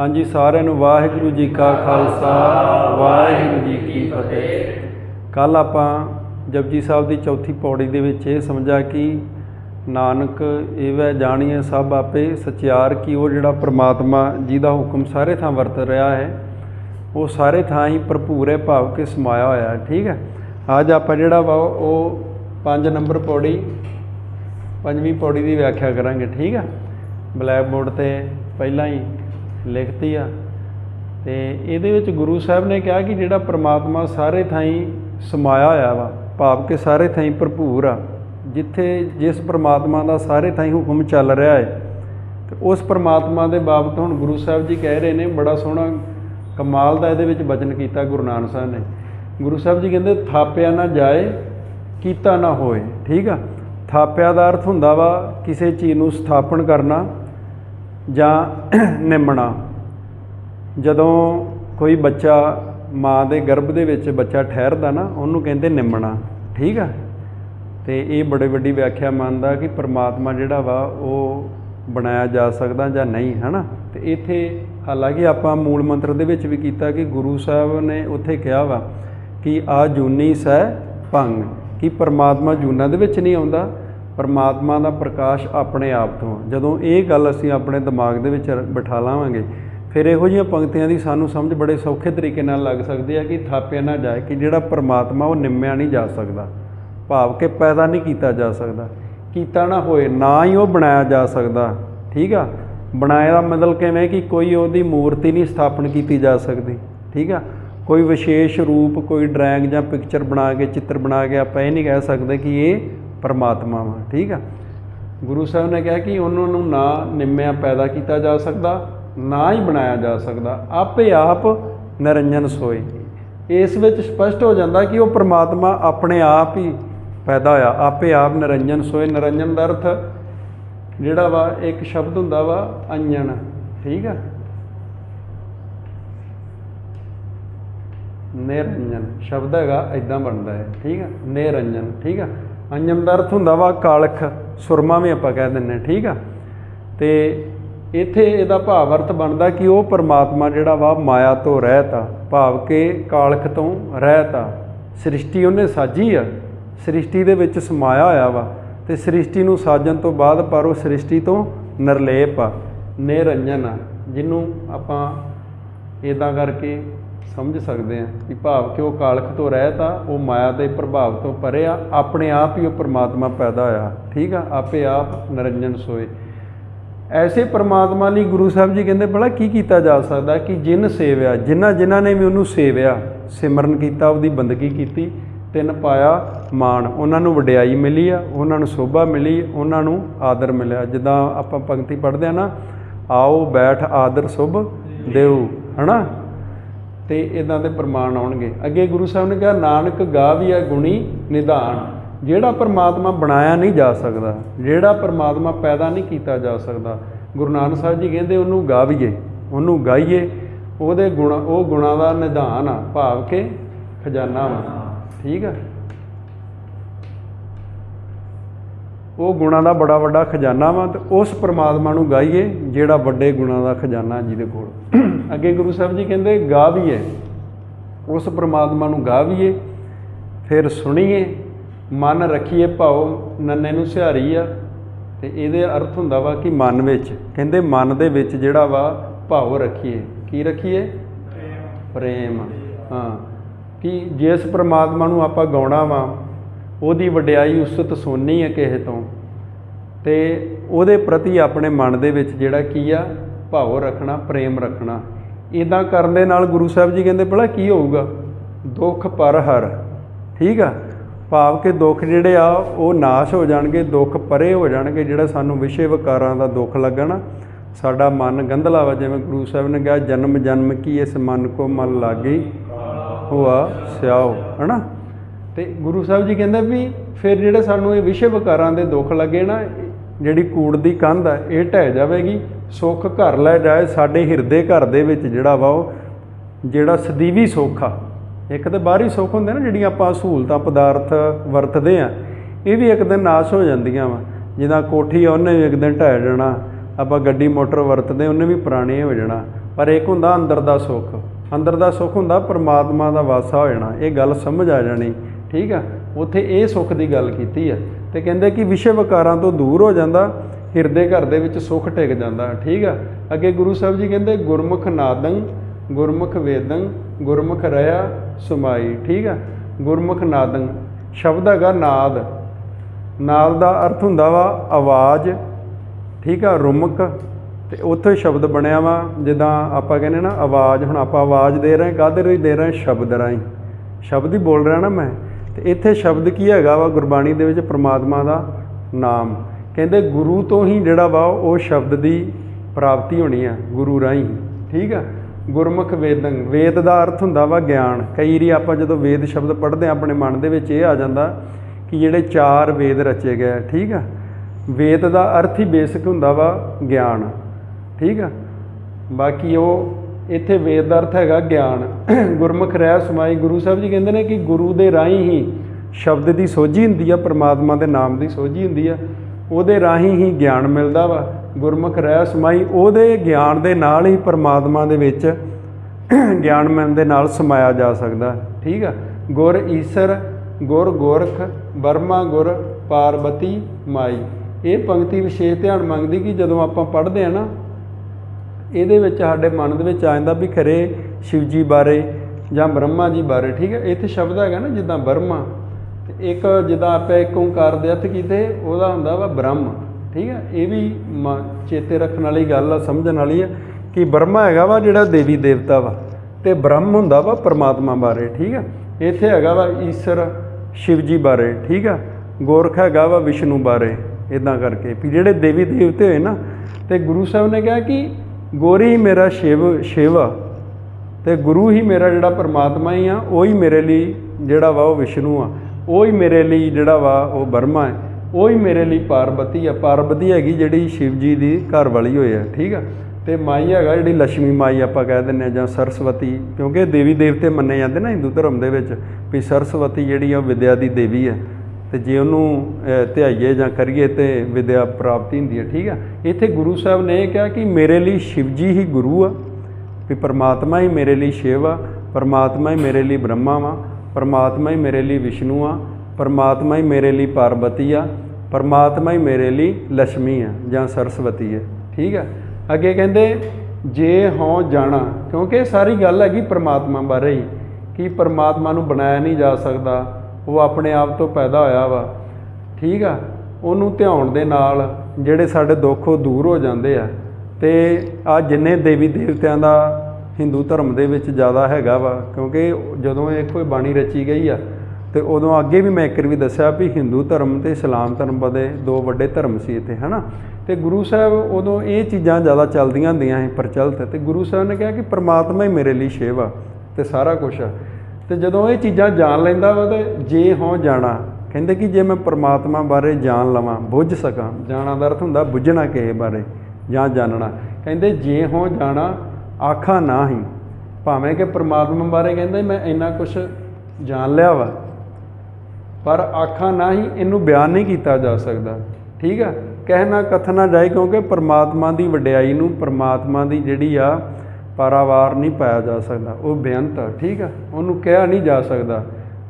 ਹਾਂਜੀ, ਸਾਰਿਆਂ ਨੂੰ ਵਾਹਿਗੁਰੂ ਜੀ ਕਾ ਖਾਲਸਾ, ਵਾਹਿਗੁਰੂ ਜੀ ਕੀ ਫਤਿਹ। ਕੱਲ ਆਪਾਂ ਜਪਜੀ ਸਾਹਿਬ ਦੀ ਚੌਥੀ ਪੌੜੀ ਦੇ ਵਿੱਚ ਇਹ ਸਮਝਿਆ ਕਿ ਨਾਨਕ ਇਹਵੈ ਜਾਣੀਏ ਸਭ ਆਪੇ, ਸਚਿਆਰ ਕਿ ਉਹ ਜਿਹੜਾ ਪ੍ਰਮਾਤਮਾ ਜਿਹਦਾ ਹੁਕਮ ਸਾਰੇ ਥਾਂ ਵਰਤ ਰਿਹਾ ਹੈ, ਉਹ ਸਾਰੇ ਥਾਂ ਹੀ ਭਰਪੂਰ ਹੈ, ਭਾਵ ਕਿ ਸਮਾਇਆ ਹੋਇਆ ਹੈ, ਠੀਕ ਹੈ? ਅੱਜ ਆਪਾਂ ਜਿਹੜਾ ਵਾ ਉਹ 5 ਨੰਬਰ ਪੌੜੀ, ਪੰਜਵੀਂ ਪੌੜੀ ਦੀ ਵਿਆਖਿਆ ਕਰਾਂਗੇ, ਠੀਕ ਹੈ? ਬਲੈਕ ਬੋਰਡ ਤੇ ਪਹਿਲਾਂ ਹੀ ਲਿਖਤੀ ਆ। ਤੇ ਇਹਦੇ ਵਿੱਚ ਗੁਰੂ ਸਾਹਿਬ ਨੇ ਕਿਹਾ ਕਿ ਜਿਹੜਾ ਪ੍ਰਮਾਤਮਾ ਸਾਰੇ ਥਾਈਂ ਸਮਾਇਆ ਹੋਇਆ ਵਾ, ਭਾਵ ਕਿ ਸਾਰੇ ਥਾਈਂ ਭਰਪੂਰ ਆ, ਜਿੱਥੇ ਜਿਸ ਪ੍ਰਮਾਤਮਾ ਦਾ ਸਾਰੇ ਥਾਈਂ ਹੁਕਮ ਚੱਲ ਰਿਹਾ ਹੈ ਤੇ ਉਸ ਪ੍ਰਮਾਤਮਾ ਦੇ ਬਾਬਤ ਹੁਣ ਗੁਰੂ ਸਾਹਿਬ ਜੀ ਕਹਿ ਰਹੇ ਨੇ, ਬੜਾ ਸੋਹਣਾ ਕਮਾਲ ਦਾ ਇਹਦੇ ਵਿੱਚ ਬਚਨ ਕੀਤਾ ਗੁਰੂ ਨਾਨਕ ਸਾਹਿਬ ਨੇ। ਗੁਰੂ ਸਾਹਿਬ ਜੀ ਕਹਿੰਦੇ, ਥਾਪਿਆ ਨਾ ਜਾਏ, ਕੀਤਾ ਨਾ ਹੋਏ, ਠੀਕ ਆ? ਥਾਪਿਆ ਦਾ ਅਰਥ ਹੁੰਦਾ ਵਾ, ਕਿਸੇ ਚੀਜ਼ ਨੂੰ ਸਥਾਪਨ ਕਰਨਾ ਜਾਂ ਨਿਮਣਾ। ਜਦੋਂ ਕੋਈ ਬੱਚਾ ਮਾਂ ਦੇ ਗਰਭ ਦੇ ਵਿੱਚ ਬੱਚਾ ਠਹਿਰਦਾ ਨਾ, ਉਹਨੂੰ ਕਹਿੰਦੇ ਨਿਮਣਾ। ਠੀਕ ਆ? ਤੇ ਇਹ ਬੜੇ ਵੱਡੀ ਵਿਆਖਿਆ ਮੰਨਦਾ ਕਿ ਪਰਮਾਤਮਾ ਜਿਹੜਾ ਵਾ, ਉਹ ਬਣਾਇਆ ਜਾ ਸਕਦਾ ਜਾਂ ਨਹੀਂ, ਹਨਾ? ਤੇ ਇੱਥੇ ਹਾਲਾਂਕਿ ਆਪਾਂ ਮੂਲ ਮੰਤਰ ਦੇ ਵਿੱਚ ਵੀ ਕੀਤਾ ਕਿ ਗੁਰੂ ਸਾਹਿਬ ਨੇ ਉੱਥੇ ਕਿਹਾ ਵਾ ਕਿ ਆ ਜੂਨੀ ਸਹਿ ਭੰਗ, ਕਿ ਪਰਮਾਤਮਾ ਜੂਨਾਂ ਦੇ ਵਿੱਚ ਨਹੀਂ ਆਉਂਦਾ ਪਰਮਾਤਮਾ ਦਾ ਪ੍ਰਕਾਸ਼ ਆਪਣੇ ਆਪ ਤੋਂ ਜਦੋਂ ਇਹ ਗੱਲ ਅਸੀਂ ਆਪਣੇ ਦਿਮਾਗ ਦੇ ਵਿੱਚ ਬਿਠਾ ਲਾਵਾਂਗੇ, ਫਿਰ ਇਹੋ ਜਿਹੀਆਂ ਪੰਕਤੀਆਂ ਦੀ ਸਾਨੂੰ ਸਮਝ ਬੜੇ ਸੌਖੇ ਤਰੀਕੇ ਨਾਲ ਲੱਗ ਸਕਦੀ ਹੈ ਕਿ ਥਾਪਿਆ ਨਾ ਜਾਏ ਕਿ ਜਿਹੜਾ ਪਰਮਾਤਮਾ ਉਹ ਨਿੰਮਿਆ ਨਹੀਂ ਜਾ ਸਕਦਾ। ਭਾਵ ਕਿ ਪੈਦਾ ਨਹੀਂ ਕੀਤਾ ਜਾ ਸਕਦਾ। ਕੀਤਾ ਨਾ ਹੋਏ, ਨਾ ਹੀ ਉਹ ਬਣਾਇਆ ਜਾ ਸਕਦਾ। ਠੀਕ ਆ? ਬਣਾਇਆ ਦਾ ਮਤਲਬ ਕਿਵੇਂ ਕਿ ਕੋਈ ਉਹਦੀ ਮੂਰਤੀ ਨਹੀਂ ਸਥਾਪਨ ਕੀਤੀ ਜਾ ਸਕਦੀ। ਠੀਕ ਆ? ਕੋਈ ਵਿਸ਼ੇਸ਼ ਰੂਪ, ਕੋਈ ਡਰਾਇੰਗ ਜਾਂ ਪਿਕਚਰ ਬਣਾ ਕੇ, ਚਿੱਤਰ ਬਣਾ ਕੇ ਆਪਾਂ ਇਹ ਨਹੀਂ ਕਹਿ ਸਕਦੇ ਕਿ ਇਹ ਪਰਮਾਤਮਾ ਵਾ, ਠੀਕ ਆ? ਗੁਰੂ ਸਾਹਿਬ ਨੇ ਕਿਹਾ ਕਿ ਉਹਨਾਂ ਨੂੰ ਨਾ ਨਿੰਮਿਆ ਪੈਦਾ ਕੀਤਾ ਜਾ ਸਕਦਾ, ਨਾ ਹੀ ਬਣਾਇਆ ਜਾ ਸਕਦਾ, ਆਪੇ ਆਪ ਨਿਰੰਜਨ ਸੋਏ। ਇਸ ਵਿੱਚ ਸਪਸ਼ਟ ਹੋ ਜਾਂਦਾ ਕਿ ਉਹ ਪ੍ਰਮਾਤਮਾ ਆਪਣੇ ਆਪ ਹੀ ਪੈਦਾ ਹੋਇਆ, ਆਪੇ ਆਪ ਨਿਰੰਜਨ ਸੋਏ। ਨਿਰੰਜਨ ਦਾ ਅਰਥ ਜਿਹੜਾ ਵਾ, ਇੱਕ ਸ਼ਬਦ ਹੁੰਦਾ ਵਾ, ਅੰਜਨ, ਠੀਕ ਆ? ਨਿਰੰਜਨ, ਸ਼ਬਦ ਹੈਗਾ ਇਦਾਂ ਬਣਦਾ ਹੈ, ਠੀਕ ਆ? ਨਿਰੰਜਨ, ਠੀਕ ਆ? ਅੰਜਮ ਦਾ ਅਰਥ ਹੁੰਦਾ ਵਾ ਕਾਲਖ, ਸੁਰਮਾ ਵੀ ਆਪਾਂ ਕਹਿ ਦਿੰਨੇ ਠੀਕ ਆ? ਤੇ ਇੱਥੇ ਇਹਦਾ ਭਾਵ ਅਰਥ ਬਣਦਾ ਕਿ ਉਹ ਪਰਮਾਤਮਾ ਜਿਹੜਾ ਵਾ ਮਾਇਆ ਤੋਂ ਰਹਿਤ ਆ, ਭਾਵ ਕਿ ਕਾਲਖ ਤੋਂ ਰਹਿਤ ਆ। ਸ੍ਰਿਸ਼ਟੀ ਉਹਨੇ ਸਾਜੀ ਆ, ਸ੍ਰਿਸ਼ਟੀ ਦੇ ਵਿੱਚ ਸਮਾਇਆ ਹੋਇਆ ਵਾ, ਤੇ ਸ੍ਰਿਸ਼ਟੀ ਨੂੰ ਸਾਜਣ ਤੋਂ ਬਾਅਦ ਪਰ ਉਹ ਸ੍ਰਿਸ਼ਟੀ ਤੋਂ ਨਿਰਲੇਪ ਆ, ਨਿਰੰਜਨ ਆ। ਜਿਹਨੂੰ ਆਪਾਂ ਇਦਾਂ ਕਰਕੇ ਸਮਝ ਸਕਦੇ ਆ ਕਿ ਭਾਵ ਕਿ ਉਹ ਕਾਲਖ ਤੋਂ ਰਹਿਤ ਆ, ਉਹ ਮਾਇਆ ਦੇ ਪ੍ਰਭਾਵ ਤੋਂ ਪਰੇ ਆ, ਆਪਣੇ ਆਪ ਹੀ ਉਹ ਪਰਮਾਤਮਾ ਪੈਦਾ ਹੋਇਆ। ਠੀਕ ਆ? ਆਪੇ ਆਪ ਨਿਰੰਜਨ ਸੋਏ। ਐਸੇ ਪ੍ਰਮਾਤਮਾ ਲਈ ਗੁਰੂ ਸਾਹਿਬ ਜੀ ਕਹਿੰਦੇ, ਭਲਾ ਕੀ ਕੀਤਾ ਜਾ ਸਕਦਾ ਕਿ ਜਿਨ ਸੇਵਿਆ ਜਿਨ੍ਹਾਂ ਜਿਨ੍ਹਾਂ ਨੇ ਵੀ ਉਹਨੂੰ ਸੇਵਿਆ, ਸਿਮਰਨ ਕੀਤਾ, ਉਹਦੀ ਬੰਦਗੀ ਕੀਤੀ, ਤਿੰਨ ਪਾਇਆ ਮਾਣ। ਉਹਨਾਂ ਨੂੰ ਵਡਿਆਈ ਮਿਲੀ ਆ, ਉਹਨਾਂ ਨੂੰ ਸੋਭਾ ਮਿਲੀ, ਉਹਨਾਂ ਨੂੰ ਆਦਰ ਮਿਲਿਆ। ਜਿੱਦਾਂ ਆਪਾਂ ਪੰਕਤੀ ਪੜ੍ਹਦੇ ਆ ਨਾ, ਆਓ ਬੈਠ ਆਦਰ ਸੁਭ ਦੇਉ ਹਨਾ? ਤੇ ਇਦਾਂ ਦੇ ਪ੍ਰਮਾਣ ਆਉਣਗੇ। ਅੱਗੇ ਗੁਰੂ ਸਾਹਿਬ ਨੇ ਕਿਹਾ, ਨਾਨਕ ਗਾਵੀਆ ਗੁਣੀ ਨਿਧਾਨ ਜਿਹੜਾ ਪਰਮਾਤਮਾ ਬਣਾਇਆ ਨਹੀਂ ਜਾ ਸਕਦਾ, ਜਿਹੜਾ ਪਰਮਾਤਮਾ ਪੈਦਾ ਨਹੀਂ ਕੀਤਾ ਜਾ ਸਕਦਾ, ਗੁਰੂ ਨਾਨਕ ਸਾਹਿਬ ਜੀ ਕਹਿੰਦੇ, ਉਹਨੂੰ ਗਾਵੀਏ, ਉਹਨੂੰ ਗਾਈਏ, ਉਹਦੇ ਗੁਣ, ਉਹ ਗੁਣਾਂ ਦਾ ਨਿਧਾਨ ਆ, ਭਾਵ ਕਿ ਖਜ਼ਾਨਾ ਵਾ। ਠੀਕ ਆ? ਉਹ ਗੁਣਾਂ ਦਾ ਬੜਾ ਵੱਡਾ ਖਜ਼ਾਨਾ ਵਾ ਤੇ ਉਸ ਪ੍ਰਮਾਤਮਾ ਨੂੰ ਗਾਈਏ ਜਿਹੜਾ ਵੱਡੇ ਗੁਣਾਂ ਦਾ ਖਜ਼ਾਨਾ ਜਿਹਦੇ ਕੋਲ। ਅੱਗੇ ਗੁਰੂ ਸਾਹਿਬ ਜੀ ਕਹਿੰਦੇ ਗਾਵੀਏ ਉਸ ਪ੍ਰਮਾਤਮਾ ਨੂੰ ਗਾਵੀਏ ਫਿਰ ਸੁਣੀਏ ਮਨ ਰੱਖੀਏ ਭਾਉ ਨੰਨੇ ਨੂੰ ਸਿਹਾਰੀ ਆ ਤੇ ਇਹਦੇ ਅਰਥ ਹੁੰਦਾ ਵਾ ਕਿ ਮਨ ਵਿੱਚ ਕਹਿੰਦੇ ਮਨ ਦੇ ਵਿੱਚ ਜਿਹੜਾ ਵਾ ਭਾਵ ਰੱਖੀਏ। ਕੀ ਰੱਖੀਏ? ਪ੍ਰੇਮ। ਹਾਂ। ਕਿ ਜਿਸ ਪ੍ਰਮਾਤਮਾ ਨੂੰ ਆਪਾਂ ਗਾਉਣਾ ਵਾ ਉਹਦੀ ਵਡਿਆਈ ਉਸਤ ਸੋਨੀ ਹੈ ਕਿਸੇ ਤੋਂ। ਤੇ ਉਹਦੇ ਪ੍ਰਤੀ ਆਪਣੇ ਮਨ ਦੇ ਵਿੱਚ ਜਿਹੜਾ ਕੀ ਆ, ਭਾਵ ਰੱਖਣਾ, ਪ੍ਰੇਮ ਰੱਖਣਾ। ਇਦਾਂ ਕਰਨ ਦੇ ਨਾਲ ਗੁਰੂ ਸਾਹਿਬ ਜੀ ਕਹਿੰਦੇ, ਭਲਾ ਕੀ ਹੋਊਗਾ? ਦੁੱਖ ਪਰ ਹਰ। ਠੀਕ ਆ? ਭਾਵ ਕਿ ਦੁੱਖ ਜਿਹੜੇ ਆ, ਉਹ ਨਾਸ਼ ਹੋ ਜਾਣਗੇ, ਦੁੱਖ ਪਰੇ ਹੋ ਜਾਣਗੇ, ਜਿਹੜਾ ਸਾਨੂੰ ਵਿਸ਼ੇ ਵਿਕਾਰਾਂ ਦਾ ਦੁੱਖ ਲੱਗਣਾ। ਸਾਡਾ ਮਨ ਗੰਧਲਾ ਵਾ, ਜਿਵੇਂ ਗੁਰੂ ਸਾਹਿਬ ਨੇ ਕਿਹਾ, ਜਨਮ ਜਨਮ ਕੀ ਇਸ ਮਨ ਕੋ ਮਨ ਲਾਗੀ ਹੋਆ ਸਿਆਓ। ਹਨਾ? ਤੇ ਗੁਰੂ ਸਾਹਿਬ ਜੀ ਕਹਿੰਦੇ ਵੀ ਫਿਰ ਜਿਹੜੇ ਸਾਨੂੰ ਇਹ ਵਿਸ਼ੇ ਵਿਕਾਰਾਂ ਦੇ ਦੁੱਖ ਲੱਗੇ ਨਾ, ਜਿਹੜੀ ਕੂੜ ਦੀ ਕੰਧ ਆ, ਇਹ ਢਹਿ ਜਾਵੇਗੀ। ਸੁੱਖ ਘਰ ਲੈ ਜਾਏ, ਸਾਡੇ ਹਿਰਦੇ ਘਰ ਦੇ ਵਿੱਚ ਜਿਹੜਾ ਵਾ ਉਹ, ਜਿਹੜਾ ਸਦੀਵੀ ਸੁੱਖ ਆ, ਇੱਕ ਤਾਂ ਬਾਹਰੀ ਸੁੱਖ ਹੁੰਦੇ ਨਾ, ਜਿਹੜੀਆਂ ਆਪਾਂ ਸਹੂਲਤਾਂ, ਪਦਾਰਥ ਵਰਤਦੇ ਆ, ਇਹ ਵੀ ਇੱਕ ਦਿਨ ਨਾਸ਼ ਹੋ ਜਾਂਦੀਆਂ ਵਾ। ਜਿੱਦਾਂ ਕੋਠੀ ਆ, ਉਹਨੇ ਵੀ ਇੱਕ ਦਿਨ ਢਹਿ ਜਾਣਾ। ਆਪਾਂ ਗੱਡੀ, ਮੋਟਰ ਵਰਤਦੇ, ਉਹਨੇ ਵੀ ਪੁਰਾਣੇ ਹੋ ਜਾਣਾ। ਪਰ ਇੱਕ ਹੁੰਦਾ ਅੰਦਰ ਦਾ ਸੁੱਖ। ਅੰਦਰ ਦਾ ਸੁੱਖ ਹੁੰਦਾ ਪਰਮਾਤਮਾ ਦਾ ਵਾਸਾ ਹੋ ਜਾਣਾ। ਇਹ ਗੱਲ ਸਮਝ ਆ ਜਾਣੀ। ਠੀਕ ਆ? ਉੱਥੇ ਇਹ ਸੁੱਖ ਦੀ ਗੱਲ ਕੀਤੀ ਆ। ਤੇ ਕਹਿੰਦੇ ਕਿ ਵਿਸ਼ੇ ਵਿਕਾਰਾਂ ਤੋਂ ਦੂਰ ਹੋ ਜਾਂਦਾ, ਹਿਰਦੇ ਘਰ ਦੇ ਵਿੱਚ ਸੁੱਖ ਟਿਕ ਜਾਂਦਾ, ਠੀਕ ਆ? ਅੱਗੇ ਗੁਰੂ ਸਾਹਿਬ ਜੀ ਕਹਿੰਦੇ, ਗੁਰਮੁਖ ਨਾਦੰ, ਗੁਰਮੁਖ ਵੇਦੰ, ਗੁਰਮੁਖ ਰਹਾ ਸੁਮਾਈ ਠੀਕ ਆ? ਗੁਰਮੁਖ ਨਾਦੰ, ਸ਼ਬਦ ਹੈਗਾ ਨਾਦ। ਨਾਦ ਦਾ ਅਰਥ ਹੁੰਦਾ ਵਾ ਆਵਾਜ਼, ਠੀਕ ਆ? ਰੁਮਕ। ਤੇ ਉੱਥੇ ਸ਼ਬਦ ਬਣਿਆ ਵਾ, ਜਿੱਦਾਂ ਆਪਾਂ ਕਹਿੰਦੇ ਨਾ, ਆਵਾਜ਼। ਹੁਣ ਆਪਾਂ ਆਵਾਜ਼ ਦੇ ਰਹੇ ਕਾਹਦੇ ਰਾਹੀਂ ਦੇ ਰਹੇ ਸ਼ਬਦ ਰਾਹੀਂ। ਸ਼ਬਦ ਹੀ ਬੋਲ ਰਿਹਾ ਨਾ ਮੈਂ। ਤੇ ਇੱਥੇ ਸ਼ਬਦ ਕੀ ਹੈਗਾ ਵਾ? ਗੁਰਬਾਣੀ ਦੇ ਵਿੱਚ ਪ੍ਰਮਾਤਮਾ ਦਾ ਨਾਮ। ਕਹਿੰਦੇ ਗੁਰੂ ਤੋਂ ਹੀ ਜਿਹੜਾ ਵਾ, ਉਹ ਸ਼ਬਦ ਦੀ ਪ੍ਰਾਪਤੀ ਹੋਣੀ ਆ, ਗੁਰੂ ਰਾਹੀਂ। ਠੀਕ ਆ? ਗੁਰਮੁਖ ਵੇਦੰ। ਵੇਦ ਦਾ ਅਰਥ ਹੁੰਦਾ ਵਾ ਗਿਆਨ। ਕਈ ਵਾਰੀ ਆਪਾਂ ਜਦੋਂ ਵੇਦ ਸ਼ਬਦ ਪੜ੍ਹਦੇ ਆ ਆਪਣੇ ਮਨ ਦੇ ਵਿੱਚ ਇਹ ਆ ਜਾਂਦਾ ਕਿ ਜਿਹੜੇ ਚਾਰ ਵੇਦ ਰਚੇ ਗਏ ਠੀਕ ਆ? ਵੇਦ ਦਾ ਅਰਥ ਹੀ ਬੇਸਿਕ ਹੁੰਦਾ ਵਾ ਗਿਆਨ। ਠੀਕ ਆ? ਬਾਕੀ ਉਹ ਇੱਥੇ ਵੇਦ ਦਾ ਅਰਥ ਹੈਗਾ ਗਿਆਨ। ਗੁਰਮੁਖ ਰਹਿ ਸਮਾਈ ਗੁਰੂ ਸਾਹਿਬ ਜੀ ਕਹਿੰਦੇ ਨੇ ਕਿ ਗੁਰੂ ਦੇ ਰਾਹੀਂ ਹੀ ਸ਼ਬਦ ਦੀ ਸੋਝੀ ਹੁੰਦੀ ਆ, ਪ੍ਰਮਾਤਮਾ ਦੇ ਨਾਮ ਦੀ ਸੋਝੀ ਹੁੰਦੀ ਆ, ਉਹਦੇ ਰਾਹੀਂ ਹੀ ਗਿਆਨ ਮਿਲਦਾ ਵਾ। ਗੁਰਮੁਖ ਰਹਿ ਸਮਾਈ ਉਹਦੇ ਗਿਆਨ ਦੇ ਨਾਲ ਹੀ ਪ੍ਰਮਾਤਮਾ ਦੇ ਵਿੱਚ ਗਿਆਨ ਮਿਲਣ ਦੇ ਨਾਲ ਸਮਾਇਆ ਜਾ ਸਕਦਾ। ਠੀਕ ਆ? ਗੁਰ ਈਸਰ, ਗੁਰ ਗੋਰਖ ਬਰਮਾ ਗੁਰ, ਪਾਰਬਤੀ, ਮਾਈ। ਇਹ ਪੰਕਤੀ ਵਿਸ਼ੇਸ਼ ਧਿਆਨ ਮੰਗਦੀ ਕਿ ਜਦੋਂ ਆਪਾਂ ਪੜ੍ਹਦੇ ਆ ਨਾ ਇਹਦੇ ਵਿੱਚ ਸਾਡੇ ਮਨ ਦੇ ਵਿੱਚ ਆ ਜਾਂਦਾ ਵੀ ਖਰੇ ਸ਼ਿਵ ਜੀ ਬਾਰੇ ਜਾਂ ਬ੍ਰਹਮਾ ਜੀ ਬਾਰੇ, ਠੀਕ ਹੈ? ਇੱਥੇ ਸ਼ਬਦ ਹੈਗਾ ਨਾ, ਜਿੱਦਾਂ ਬ੍ਰਹਮਾ। ਤੇ ਇੱਕ ਜਿੱਦਾਂ ਆਪਾਂ ਇੱਕ ਓੰਕਾਰ ਦੇ ਅਰਥ ਕੀਤੇ, ਉਹਦਾ ਹੁੰਦਾ ਵਾ ਬ੍ਰਹਮ, ਠੀਕ ਹੈ? ਇਹ ਵੀ ਮ- ਚੇਤੇ ਰੱਖਣ ਵਾਲੀ ਗੱਲ ਆ, ਸਮਝਣ ਵਾਲੀ ਆ ਕਿ ਬ੍ਰਹਮਾ ਹੈਗਾ ਵਾ ਜਿਹੜਾ ਦੇਵੀ ਦੇਵਤਾ ਵਾ। ਤੇ ਬ੍ਰਹਮ ਹੁੰਦਾ ਵਾ ਪਰਮਾਤਮਾ ਬਾਰੇ, ਠੀਕ ਆ ਇੱਥੇ ਹੈਗਾ ਵਾ ਈਸ਼ਰ ਸ਼ਿਵ ਜੀ ਬਾਰੇ, ਠੀਕ ਆ ਗੋਰਖ ਹੈਗਾ ਵਾ ਵਿਸ਼ਨੂੰ ਬਾਰੇ ਇਦਾਂ ਕਰਕੇ। ਵੀ ਜਿਹੜੇ ਦੇਵੀ ਦੇਵਤੇ ਹੋਏ ਨਾ, ਤੇ ਗੁਰੂ ਸਾਹਿਬ ਨੇ ਕਿਹਾ ਕਿ ਗੋਰੀ ਮੇਰਾ ਸ਼ਿਵ ਸ਼ਿਵ ਆ ਤੇ ਗੁਰੂ ਹੀ ਮੇਰਾ ਜਿਹੜਾ ਪਰਮਾਤਮਾ ਹੀ ਆ, ਉਹ ਹੀ ਮੇਰੇ ਲਈ ਜਿਹੜਾ ਵਾ ਉਹ ਵਿਸ਼ਨੂੰ ਆ। ਉਹ ਹੀ ਮੇਰੇ ਲਈ ਜਿਹੜਾ ਵਾ ਉਹ ਬਰਮਾ ਹੈ। ਉਹ ਹੀ ਮੇਰੇ ਲਈ ਪਾਰਬਤੀ ਆ। ਪਾਰਬਤੀ ਹੈਗੀ ਜਿਹੜੀ ਸ਼ਿਵ ਜੀ ਦੀ ਘਰ ਵਾਲੀ ਹੋਈ ਆ, ਠੀਕ ਆ? ਤੇ ਮਾਈ ਹੈਗਾ ਜਿਹੜੀ ਲక్ష్ਮੀ ਮਾਈ ਆਪਾਂ ਕਹਿ ਦਿੰਨੇ ਆ, ਜਾਂ ਸਰਸਵਤੀ, ਕਿਉਂਕਿ ਦੇਵੀ ਦੇਵਤੇ ਮੰਨੇ ਜਾਂਦੇ ਨਾ ਹਿੰਦੂ ਧਰਮ ਦੇ ਵਿੱਚ, ਵੀ ਸਰਸਵਤੀ ਜਿਹੜੀ ਆ ਉਹ ਵਿਦਿਆ ਦੀ ਦੇਵੀ ਆ। ਤੇ ਜੇ ਉਹਨੂੰ ਧਿਆਈਏ ਜਾਂ ਕਰੀਏ ਤੇ ਵਿਦਿਆ ਪ੍ਰਾਪਤੀ ਹੁੰਦੀ ਹੈ, ਠੀਕ ਆ? ਇੱਥੇ ਗੁਰੂ ਸਾਹਿਬ ਨੇ ਇਹ ਕਿਹਾ ਕਿ ਮੇਰੇ ਲਈ ਸ਼ਿਵਜੀ ਹੀ ਗੁਰੂ ਆ, ਵੀ ਪਰਮਾਤਮਾ ਹੀ ਮੇਰੇ ਲਈ ਸ਼ਿਵ ਆ, ਪਰਮਾਤਮਾ ਹੀ ਮੇਰੇ ਲਈ ਬ੍ਰਹਮਾ ਵਾ, ਪਰਮਾਤਮਾ ਹੀ ਮੇਰੇ ਲਈ ਵਿਸ਼ਨੂੰ ਆ, ਪਰਮਾਤਮਾ ਹੀ ਮੇਰੇ ਲਈ ਪਾਰਬਤੀ ਆ, ਪਰਮਾਤਮਾ ਹੀ ਮੇਰੇ ਲਈ ਲక్ష్ਮੀ ਆ ਜਾਂ ਸਰਸਵਤੀ ਹੈ ਠੀਕ ਆ? ਅੱਗੇ ਕਹਿੰਦੇ, ਜੇ ਹਉ ਜਾਣਾ, ਕਿਉਂਕਿ ਇਹ ਸਾਰੀ ਗੱਲ ਹੈਗੀ ਪਰਮਾਤਮਾ ਬਾਰੇ ਹੀ, ਕਿ ਪਰਮਾਤਮਾ ਨੂੰ ਬਣਾਇਆ ਨਹੀਂ ਜਾ ਸਕਦਾ ਉਹ ਆਪਣੇ ਆਪ ਤੋਂ ਪੈਦਾ ਹੋਇਆ ਵਾ। ਠੀਕ ਆ? ਉਹਨੂੰ ਧਿਆਉਣ ਦੇ ਨਾਲ ਜਿਹੜੇ ਸਾਡੇ ਦੁੱਖ ਉਹ ਦੂਰ ਹੋ ਜਾਂਦੇ ਆ। ਤੇ ਆ ਜਿੰਨੇ ਦੇਵੀ ਦੇਵਤਿਆਂ ਦਾ ਹਿੰਦੂ ਧਰਮ ਦੇ ਵਿੱਚ ਜ਼ਿਆਦਾ ਹੈਗਾ ਵਾ, ਕਿਉਂਕਿ ਜਦੋਂ ਇਹ ਕੋਈ ਬਾਣੀ ਰਚੀ ਗਈ ਆ, ਤੇ ਉਦੋਂ ਅੱਗੇ ਵੀ ਮੈਂ ਇੱਕ ਵਾਰ ਵੀ ਦੱਸਿਆ ਵੀ ਹਿੰਦੂ ਧਰਮ ਤੇ ਇਸਲਾਮ ਧਰਮ ਬਦੇ ਦੋ ਵੱਡੇ ਧਰਮ ਸੀ ਇੱਥੇ, ਹਨਾ? ਤੇ ਗੁਰੂ ਸਾਹਿਬ ਉਦੋਂ ਇਹ ਚੀਜ਼ਾਂ ਜ਼ਿਆਦਾ ਚੱਲਦੀਆਂ ਹੁੰਦੀਆਂ ਸੀ ਪ੍ਰਚਲਿਤ, ਤੇ ਗੁਰੂ ਸਾਹਿਬ ਨੇ ਕਿਹਾ ਕਿ ਪ੍ਰਮਾਤਮਾ ਹੀ ਮੇਰੇ ਲਈ ਸ਼ਿਵ ਆ ਤੇ ਸਾਰਾ ਕੁਝ ਆ। ਤੇ ਜਦੋਂ ਇਹ ਚੀਜ਼ਾਂ ਜਾਣ ਲੈਂਦਾ ਵਾ ਤੇ ਜੇ ਹੋਂ ਜਾਣਾ, ਕਹਿੰਦੇ ਕਿ ਜੇ ਮੈਂ ਪਰਮਾਤਮਾ ਬਾਰੇ ਜਾਣ ਲਵਾਂ, ਬੁੱਝ ਸਕਾਂ, ਜਾਣਾ ਦਾ ਅਰਥ ਹੁੰਦਾ ਬੁੱਝਣਾ ਕਿਸੇ ਬਾਰੇ ਜਾਂ ਜਾਣਨਾ। ਕਹਿੰਦੇ ਜੇ ਹੋਂ ਜਾਣਾ, ਆਖਾਂ ਨਾ ਹੀ ਭਾਵੇਂ ਕਿ ਪਰਮਾਤਮਾ ਬਾਰੇ ਕਹਿੰਦੇ ਮੈਂ ਇੰਨਾ ਕੁਝ ਜਾਣ ਲਿਆ ਵਾ, ਪਰ ਆਖਾਂ ਨਾ ਹੀ ਇਹਨੂੰ ਬਿਆਨ ਨਹੀਂ ਕੀਤਾ ਜਾ ਸਕਦਾ। ਠੀਕ ਆ? ਕਹਿਣਾ ਕਥਨਾ ਜਾਏ ਕਿਉਂਕਿ ਪਰਮਾਤਮਾ ਦੀ ਵਡਿਆਈ ਨੂੰ ਪਰਮਾਤਮਾ ਦੀ ਜਿਹੜੀ ਆ ਪਾਰਾਵਾਰ ਨਹੀਂ ਪਾਇਆ ਜਾ ਸਕਦਾ, ਉਹ ਬੇਅੰਤ ਆ, ਠੀਕ ਆ, ਉਹਨੂੰ ਕਿਹਾ ਨਹੀਂ ਜਾ ਸਕਦਾ।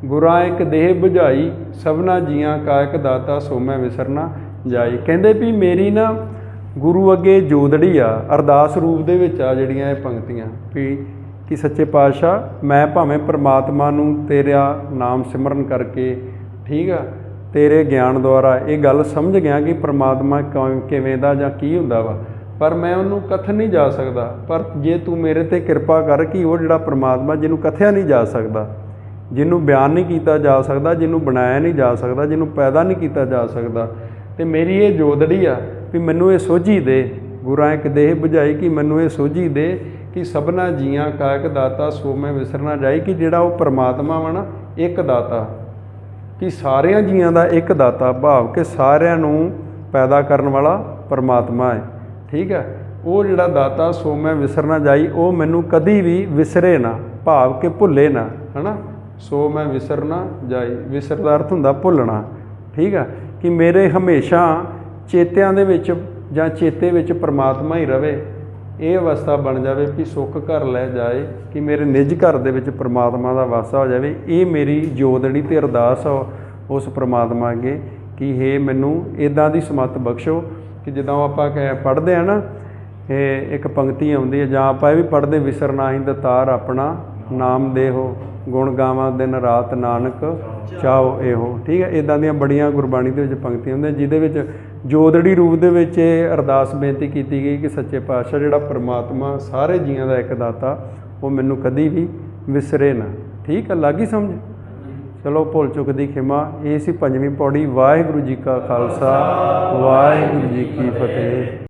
ਗੁਰਾਂ ਇੱਕ ਦੇਹ 부ਝਾਈ ਸਭਨਾ ਜੀਆਂ ਕਾਇਕ ਦਾਤਾ ਸੋ ਮੈਂ ਵਿਸਰਨਾ ਜਾਈ। ਕਹਿੰਦੇ ਵੀ ਮੇਰੀ ਨਾ ਗੁਰੂ ਅੱਗੇ ਜੋਦੜੀ ਆ, ਅਰਦਾਸ ਰੂਪ ਦੇ ਵਿੱਚ ਆ ਜਿਹੜੀਆਂ ਇਹ ਪੰਕਤੀਆਂ, ਵੀ ਕਿ ਸੱਚੇ ਪਾਤਸ਼ਾਹ, ਮੈਂ ਭਾਵੇਂ ਪ੍ਰਮਾਤਮਾ ਨੂੰ ਤੇਰਾ ਨਾਮ ਸਿਮਰਨ ਕਰਕੇ, ਠੀਕ ਆ, ਤੇਰੇ ਗਿਆਨ ਦੁਆਰਾ ਇਹ ਗੱਲ ਸਮਝ ਗਿਆ ਕਿ ਪ੍ਰਮਾਤਮਾ ਕਿਵੇਂ- ਕਿਵੇਂ ਦਾ ਜਾਂ ਕੀ ਹੁੰਦਾ ਵਾ। ਪਰ ਮੈਂ ਉਹਨੂੰ ਕਥਨ ਨਹੀਂ ਜਾ ਸਕਦਾ। ਪਰ ਜੇ ਤੂੰ ਮੇਰੇ ਤੇ ਕਿਰਪਾ ਕਰ ਕਿ ਉਹ ਜਿਹੜਾ ਪ੍ਰਮਾਤਮਾ ਜਿਹਨੂੰ ਕਥਿਆ ਨਹੀਂ ਜਾ ਸਕਦਾ, ਜਿਹਨੂੰ ਬਿਆਨ ਨਹੀਂ ਕੀਤਾ ਜਾ ਸਕਦਾ, ਜਿਹਨੂੰ ਬਣਾਇਆ ਨਹੀਂ ਜਾ ਸਕਦਾ, ਜਿਹਨੂੰ ਪੈਦਾ ਨਹੀਂ ਕੀਤਾ ਜਾ ਸਕਦਾ, ਤੇ ਮੇਰੀ ਇਹ ਜੋਦੜੀ ਆ ਵੀ ਮੈਨੂੰ ਇਹ ਸੋਝੀ ਦੇ। ਗੁਰਾਂ ਇੱਕ ਦੇਹ 부ਝਾਈ ਕਿ ਮੈਨੂੰ ਇਹ ਸੋਝੀ ਦੇ ਕਿ ਸਭਨਾ ਜੀਆਂ ਕਾਇਕ ਦਾਤਾ ਸੋ ਮੈਂ ਵਿਸਰਨਾ ਜਾਈ ਕਿ ਜਿਹੜਾ ਉਹ ਪ੍ਰਮਾਤਮਾ ਵਾ ਨਾ, ਇੱਕ ਦਾਤਾ। ਕਿ ਸਾਰਿਆਂ ਜੀਆਂ ਦਾ ਇੱਕ ਦਾਤਾ, ਭਾਵ ਕਿ ਸਾਰਿਆਂ ਨੂੰ ਪੈਦਾ ਕਰਨ ਵਾਲਾ ਪਰਮਾਤਮਾ ਹੈ। ਠੀਕ ਹੈ? ਉਹ ਜਿਹੜਾ ਦਾਤਾ, ਸੋ ਮੈਂ ਵਿਸਰਨਾ ਜਾਈ, ਉਹ ਮੈਨੂੰ ਕਦੀ ਵੀ ਵਿਸਰੇ ਨਾ, ਭਾਵ ਕਿ ਭੁੱਲੇ ਨਾ, ਹਨਾ? ਸੋ ਮੈਂ ਵਿਸਰਨਾ ਜਾਈ। ਵਿਸਰ ਦਾ ਅਰਥ ਹੁੰਦਾ ਭੁੱਲਣਾ, ਠੀਕ ਆ ਕਿ ਮੇਰੇ ਹਮੇਸ਼ਾ ਚੇਤਿਆਂ ਦੇ ਵਿੱਚ ਜਾਂ ਚੇਤੇ ਵਿੱਚ ਪਰਮਾਤਮਾ ਹੀ ਰਵੇ। ਇਹ ਅਵਸਥਾ ਬਣ ਜਾਵੇ ਕਿ ਸੁੱਖ ਘਰ ਲੈ ਜਾਏ, ਕਿ ਮੇਰੇ ਨਿੱਜ ਘਰ ਦੇ ਵਿੱਚ ਪ੍ਰਮਾਤਮਾ ਦਾ ਵਾਸਾ ਹੋ ਜਾਵੇ। ਇਹ ਮੇਰੀ ਜੋਦੜੀ ਤੇ ਅਰਦਾਸ ਆ, ਉਸ ਪ੍ਰਮਾਤਮਾ ਅੱਗੇ ਕਿ ਹੇ ਮੈਨੂੰ ਇਦਾਂ ਦੀ ਸਮੱਤ ਬਖਸ਼ੋ। ਕਿ ਜਦੋਂ ਆਪਾਂ ਕਹਿ ਪੜ੍ਹਦੇ ਆ ਨਾ, ਇਹ ਇੱਕ ਪੰਕਤੀ ਆਉਂਦੀ ਹੈ, ਜਾਂ ਆਪਾਂ ਇਹ ਵੀ ਪੜ੍ਹਦੇ, ਵਿਸਰ ਨਾਹੀਂ ਦਤਾਰ ਆਪਣਾ, ਨਾਮ ਦੇਹੋ, ਗੁਣ ਗਾਵਾਂ ਦਿਨ ਰਾਤ ਨਾਨਕ ਚਾਹੋ ਇਹੋ। ਠੀਕ ਹੈ ਇਦਾਂ ਦੀਆਂ ਬੜੀਆਂ ਗੁਰਬਾਣੀ ਦੇ ਵਿੱਚ ਪੰਕਤੀਆਂ ਹੁੰਦੀਆਂ, ਜਿਹਦੇ ਵਿੱਚ ਜੋਦੜੀ ਰੂਪ ਦੇ ਵਿੱਚ ਇਹ ਅਰਦਾਸ ਬੇਨਤੀ ਕੀਤੀ ਗਈ ਕਿ ਸੱਚੇ ਪਾਤਸ਼ਾਹ ਜਿਹੜਾ ਪ੍ਰਮਾਤਮਾ ਸਾਰੇ ਜੀਆਂ ਦਾ ਇੱਕ ਦਾਤਾ, ਉਹ ਮੈਨੂੰ ਕਦੀ ਵੀ ਵਿਸਰੇ ਨਾ। ਠੀਕ ਹੈ, ਲੱਗੀ ਸਮਝ? ਚਲੋ ਭੁੱਲ ਚੁੱਕ ਦੀ ਖਿਮਾ, ਇਹ ਸੀ ਪੰਜਵੀਂ ਪੌੜੀ, ਵਾਹਿਗੁਰੂ ਜੀ ਕਾ ਖਾਲਸਾ, ਵਾਹਿਗੁਰੂ ਜੀ ਕੀ ਫਤਿਹ।